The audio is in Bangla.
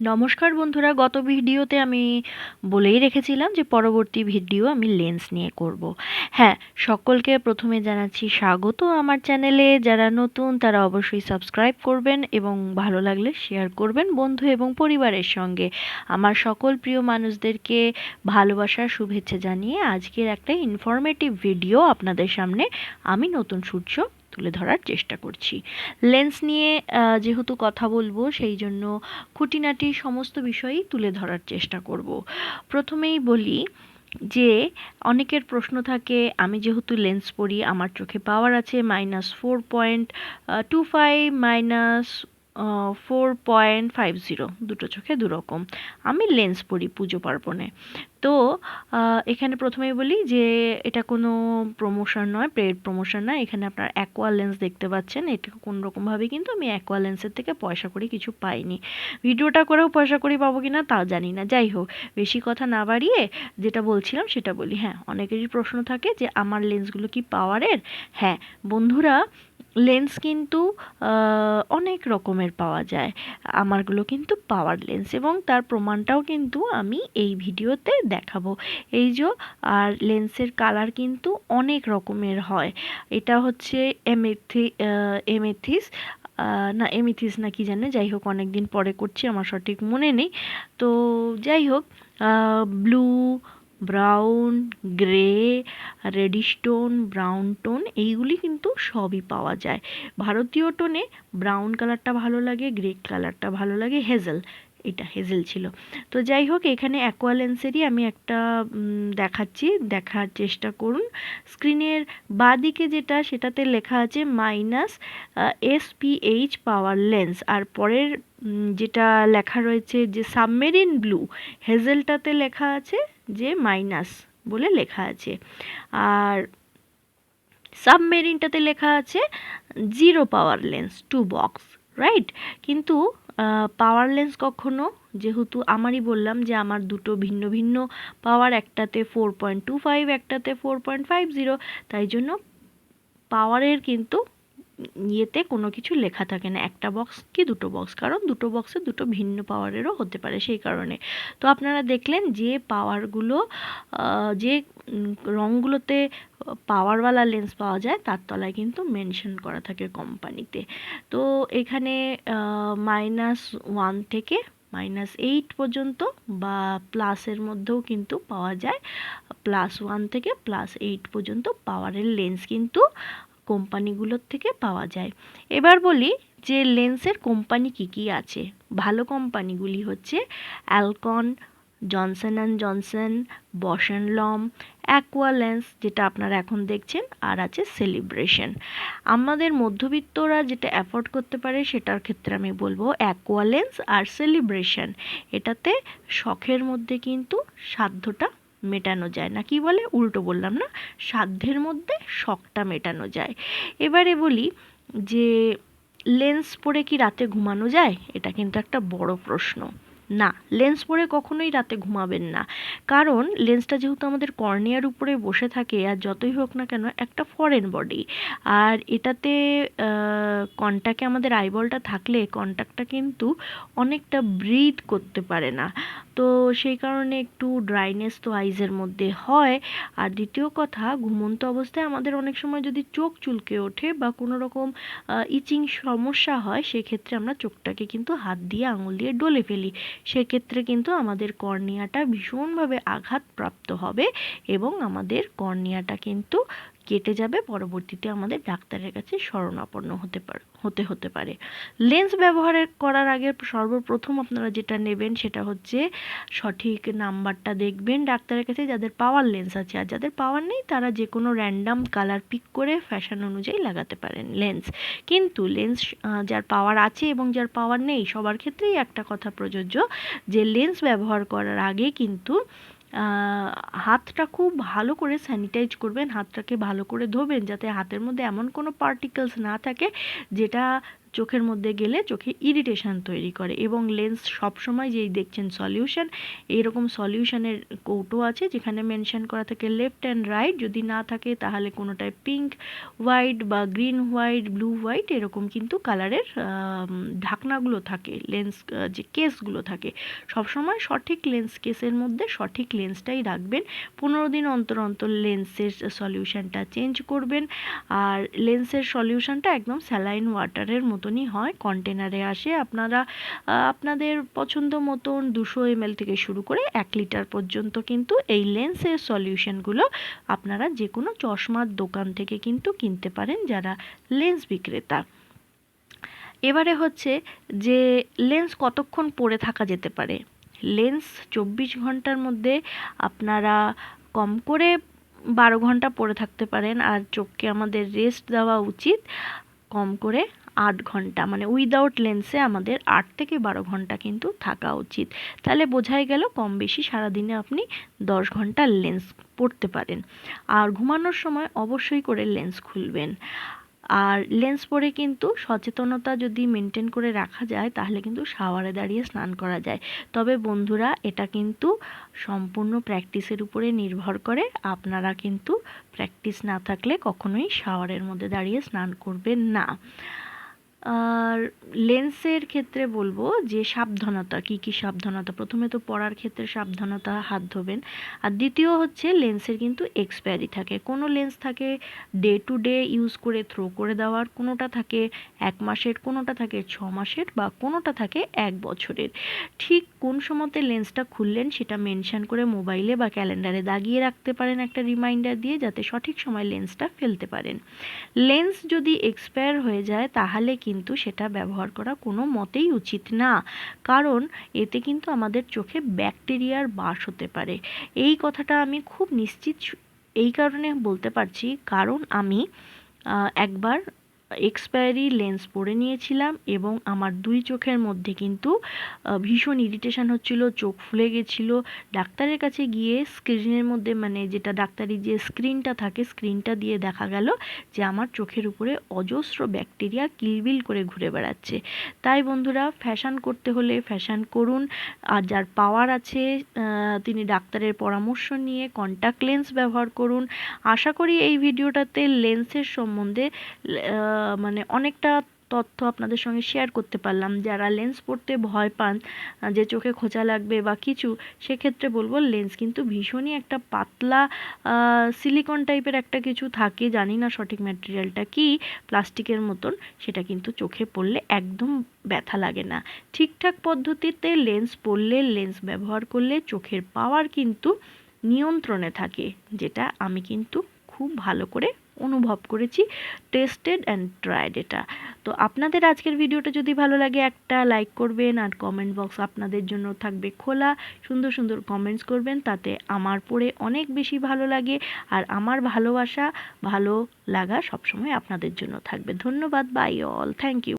নমস্কার বন্ধুরা, গত ভিডিওতে আমি বলেই রেখেছিলাম যে পরবর্তী ভিডিও আমি লেন্স নিয়ে করব। হ্যাঁ সকলকে প্রথমে জানাচ্ছি স্বাগত আমার চ্যানেলে যারা নতুন, তারা অবশ্যই সাবস্ক্রাইব করবেন এবং ভালো লাগলে শেয়ার করবেন বন্ধু এবং পরিবারের সঙ্গে আমার সকল প্রিয় মানুষদেরকে ভালোবাসার শুভেচ্ছা জানিয়ে আজকের একটা ইনফরমেটিভ ভিডিও আপনাদের সামনে আমি নতুন সূর্য তুলে ধরার চেষ্টা করছি। লেন্স নিয়ে যেহেতু কথা বলব, সেই জন্য খুঁটিনাটি সমস্ত বিষয়ই তুলে ধরার চেষ্টা করব। প্রথমেই বলি যে, অনেকের প্রশ্ন থাকে, আমি যেহেতু লেন্স পরি আমার চোখে পাওয়ার আছে minus four point two five minus four point five zero দুটো চোখে দুরকম। আমি লেন্স পরি পুজো পার্বণে। তো এখানে প্রথমেই বলি যে, এটা কোনো প্রমোশন নয় পেড প্রমোশন নয়। এখানে আপনার অ্যাকোয়া লেন্স দেখতে পাচ্ছেন। এটা কোনো রকমভাবে কিন্তু আমি অ্যাকোয়া লেন্সের থেকে পয়সা করে, কিছু পাইনি। ভিডিওটা করেও পয়সা করে পাবো কি না তা জানি না। যাই হোক, বেশি কথা না বাড়িয়ে যেটা বলছিলাম সেটা বলি। হ্যাঁ অনেকেরই প্রশ্ন থাকে যে, আমার লেন্সগুলো কি পাওয়ারের হ্যাঁ বন্ধুরা লেন্স কিন্তু অনেক রকমের পাওয়া যায়। আমারগুলো কিন্তু পাওয়ার লেন্স এবং তার প্রমাণটাও কিন্তু আমি এই ভিডিওতে দেখাবো। এই যে, আর লেন্সের কালার কিন্তু অনেক রকমের হয়। এটা হচ্ছে এমেথি এমেথিস না এমিথিস না কি জানে, যাই হোক অনেক দিন পরে করছি, আমার সঠিক মনে নেই। তো যাই হোক blue brown, grey, reddish tone, brown tone, এইগুলি কিন্তু সবই পাওয়া যায়। ভারতীয় টোনে ব্রাউন কালারটা ভালো লাগে, গ্রে কালারটা ভালো লাগে, হেজেল, এটা হেজেল ছিল। তো যাই হোক, এখানে অ্যাকোয়ালেন্সেরই আমি একটা দেখাচ্ছি, দেখার চেষ্টা করুন। স্ক্রিনের বাঁ দিকে যেটা, সেটাতে লেখা আছে মাইনাস এসপিএইচ পাওয়ার লেন্স। আর পরের যেটা লেখা রয়েছে যে সাবমেরিন ব্লু, হেজেলটাতে লেখা আছে যে মাইনাস বলে লেখা আছে। আর সাবমেরিনটাতে লেখা আছে zero power lens, two box, right? কিন্তু পাওয়ার লেন্স কখনো, যেহেতু আমারই বললাম যে আমার দুটো ভিন্ন ভিন্ন পাওয়ার, একটাতে ফোর পয়েন্ট টু ফাইভ, একটাতে ফোর পয়েন্ট ফাইভ জিরো, তাই জন্য পাওয়ারের কিন্তু ইয়েতে কোনো কিছু লেখা থাকে না, একটা বক্স কি দুটো বক্স কারণ দুটো বক্সে দুটো ভিন্ন পাওয়ারেরও হতে পারে সেই কারণে। তো আপনারা দেখলেন যে পাওয়ারগুলো যে রঙগুলোতে পাওয়ারওয়ালা লেন্স পাওয়া যায়, তার তলায় কিন্তু মেনশন করা থাকে কোম্পানিতে তো এখানে মাইনাস ওয়ান থেকে মাইনাস এইট পর্যন্ত বা প্লাসের মধ্যেও কিন্তু পাওয়া যায়। প্লাস ওয়ান থেকে প্লাস এইট পর্যন্ত পাওয়ারের লেন্স কিন্তু কোম্পানিগুলোর থেকে পাওয়া যায়। এবার বলি যে লেন্সের কোম্পানি কী কী আছে? ভালো কোম্পানিগুলি হচ্ছে অ্যালকন, জনসন অ্যান্ড জনসন বসন লম, অ্যাকোয়া লেন্স যেটা আপনারা এখন দেখছেন আর আছে সেলিব্রেশন। আমাদের মধ্যবিত্তরা যেটা অ্যাফোর্ড করতে পারে সেটার ক্ষেত্রে আমি বলব অ্যাকোয়া লেন্স আর সেলিব্রেশন। এটাতে শখের মধ্যে কিন্তু সাধ্যটা মেটানো যায় না। কি বলে? উল্টো বললাম না? সাধ্যের মধ্যে শখটা মেটানো যায়। এবারে বলি যে, লেন্স পরে কি রাতে ঘুমানো যায়? এটা কিন্তু একটা বড় প্রশ্ন। না লেন্স পরে কখনোই রাতে ঘুমাবেন না। কারণ লেন্সটা যেহেতু আমাদের কর্নিয়ার উপরে বসে থাকে, আর যতই হোক না কেন, একটা ফরেন বডি আর এটাতে কন্ট্যাক্টে আমাদের আইবলটা থাকলে কন্ট্যাক্টটা কিন্তু অনেকটা ব্রিথ করতে পারে না। তো সেই কারণে একটু ড্রাইনেস তো আইজের মধ্যে হয়। আর দ্বিতীয় কথা, ঘুমন্ত অবস্থায় আমাদের অনেক সময় যদি চোখ চুলকে ওঠে বা কোনো রকম ইচিং সমস্যা হয়, সেক্ষেত্রে আমরা চোখটাকে কিন্তু হাত দিয়ে, আঙুল দিয়ে ডলে ফেলি। সেক্ষেত্রে কিন্তু আমাদের কর্নিয়াটা ভীষণভাবে আঘাতপ্রাপ্ত হবে এবং আমাদের কর্নিয়াটা কিন্তু কেটে যাবে, পরবর্তীতে আমাদের ডাক্তারের কাছে শরণাপন্ন হতে পারে, হতে হতে পারে। লেন্স ব্যবহার করার আগে সর্বপ্রথম আপনারা যেটা নেবেন সেটা হচ্ছে সঠিক নাম্বারটা দেখবেন ডাক্তারের কাছে যাদের পাওয়ার লেন্স আছে। আর যাদের পাওয়ার নেই, তারা যে কোনো র্যান্ডাম কালার পিক করে ফ্যাশন অনুযায়ী লাগাতে পারেন লেন্স। কিন্তু লেন্স যার পাওয়ার আছে এবং যার পাওয়ার নেই, সবার ক্ষেত্রেই একটা কথা প্রযোজ্য যে লেন্স ব্যবহার করার আগে কিন্তু হাতটা খুব ভালো করে স্যানিটাইজ করবেন, হাতটাকে ভালো করে ধোবেন, যাতে হাতের মধ্যে এমন কোনো পার্টিকেলস না থাকে যেটা চোখের মধ্যে গেলে চোখে ইরিটেশন তৈরি করে এবং লেন্স সবসময় যেই দেখছেন সলিউশন এইরকম সলিউশনের কৌটো আছে যেখানে মেনশন করা থাকে লেফট অ্যান্ড রাইট যদি না থাকে তাহলে কোনোটায় পিঙ্ক হোয়াইট বা গ্রিন হোয়াইট ব্লু হোয়াইট এরকম কিন্তু কালারের ঢাকনাগুলো থাকে লেন্স যে কেসগুলো থাকে। সবসময় সঠিক লেন্স কেসের মধ্যে সঠিক লেন্সটাই রাখবেন। পনেরো দিন অন্তর অন্তর লেন্সের সলিউশনটা চেঞ্জ করবেন। আর লেন্সের সলিউশনটা একদম স্যালাইন ওয়াটারের মতনই হয় কন্টেনারে আসে। আপনারা আপনাদের পছন্দ মতন দুশো এমএল থেকে শুরু করে এক লিটার পর্যন্ত কিন্তু এই লেন্সের সলিউশনগুলো আপনারা যে কোনো চশমার দোকান থেকে কিন্তু কিনতে পারেন যারা লেন্স বিক্রেতা। এবারে হচ্ছে যে লেন্স কতক্ষণ পরে থাকা যেতে পারে? লেন্স চব্বিশ ঘণ্টার মধ্যে আপনারা কম করে বারো ঘণ্টা পরে থাকতে পারেন। আর চোখকে আমাদের রেস্ট দেওয়া উচিত কম করে আট ঘণ্টা। মানে উইদাউট লেন্সে আমাদের আট থেকে বারো ঘণ্টা কিন্তু থাকা উচিত। তাহলে বোঝাই গেল কম বেশি সারাদিনে আপনি দশ ঘণ্টা লেন্স পড়তে পারেন। আর ঘুমানোর সময় অবশ্যই করে লেন্স খুলবেন। আর লেন্স পরে কিন্তু সচেতনতা যদি মেনটেন করে রাখা যায়, তাহলে কিন্তু শাওয়ারে দাঁড়িয়ে স্নান করা যায়। তবে বন্ধুরা, এটা কিন্তু সম্পূর্ণ প্র্যাকটিসের উপরে নির্ভর করে। আপনারা কিন্তু প্র্যাকটিস না থাকলে কখনোই শাওয়ারের মধ্যে দাঁড়িয়ে স্নান করবেন না। আর লেন্সের ক্ষেত্রে বলব যে সাবধানতা, কি কি সাবধানতা? প্রথমে তো পড়ার ক্ষেত্রে সাবধানতা হাত ধোবেন। আর দ্বিতীয় হচ্ছে লেন্সের কিন্তু এক্সপায়ারি থাকে। কোনো লেন্স থাকে ডে টু ডে ইউজ করে থ্রো করে দেওয়ার, কোনোটা থাকে এক মাসের, কোনোটা থাকে ছ মাসের বা কোনোটা থাকে এক বছরের। ঠিক কোন সময়তে লেন্সটা খুললেন সেটা মেনশান করে মোবাইলে বা ক্যালেন্ডারে দাগিয়ে রাখতে পারেন একটা রিমাইন্ডার দিয়ে, যাতে সঠিক সময় লেন্সটা ফেলতে পারেন। লেন্স যদি এক্সপায়ার হয়ে যায়, তাহলে কিন্তু সেটা ব্যবহার করা কোনো মতেই উচিত না। কারণ এতে কিন্তু আমাদের চোখে ব্যাকটেরিয়ার বাস হতে পারে। এই কথাটা আমি খুব নিশ্চিত এই কারণে বলতে পারছি। কারণ আমি একবার এক্সপায়ারি লেন্স পরে নিয়েছিলাম এবং আমার দুই চোখের মধ্যে কিন্তু ভীষণ ইরিটেশন হচ্ছিল, চোখ ফুলে গেছিল। ডাক্তারের কাছে গিয়ে স্ক্রিনের মধ্যে মানে যেটা ডাক্তারি যে স্ক্রিনটা থাকে স্ক্রিনটা দিয়ে দেখা গেল যে আমার চোখের উপরে অজস্র ব্যাকটেরিয়া কিলবিল করে ঘুরে বেড়াচ্ছে। তাই বন্ধুরা ফ্যাশন করতে হলে ফ্যাশন করুন। আর যার পাওয়ার আছে তিনি ডাক্তারের পরামর্শ নিয়ে কন্ট্যাক্ট লেন্স ব্যবহার করুন। আশা করি এই ভিডিওটাতে লেন্সের সম্বন্ধে মানে অনেকটা তথ্য আপনাদের সঙ্গে শেয়ার করতে পারলাম। যারা লেন্স পড়তে ভয় পান যে চোখে খোঁচা লাগবে বা কিছু, সেক্ষেত্রে বলব লেন্স কিন্তু ভীষণই একটা পাতলা সিলিকন টাইপের একটা কিছু থাকে, জানি না সঠিক ম্যাটেরিয়ালটা কি, প্লাস্টিকের মতন, সেটা কিন্তু চোখে পড়লে একদম ব্যথা লাগে না। ঠিকঠাক পদ্ধতিতে লেন্স পরলে লেন্স ব্যবহার করলে চোখের পাওয়ার কিন্তু নিয়ন্ত্রণে থাকে, যেটা আমি কিন্তু খুব ভালো করে অনুভব করেছি টেস্টেড অ্যান্ড ট্রাইড এটা। তো আপনাদের আজকের ভিডিওটা যদি ভালো লাগে, একটা লাইক করবেন আর কমেন্ট বক্স আপনাদের জন্য থাকবে খোলা। সুন্দর সুন্দর কমেন্টস করবেন, তাতে আমার পড়ে অনেক বেশি ভালো লাগে আর আমার ভালোবাসা ভালো লাগা সবসময় আপনাদের জন্য থাকবে। ধন্যবাদ বাই অল থ্যাংক ইউ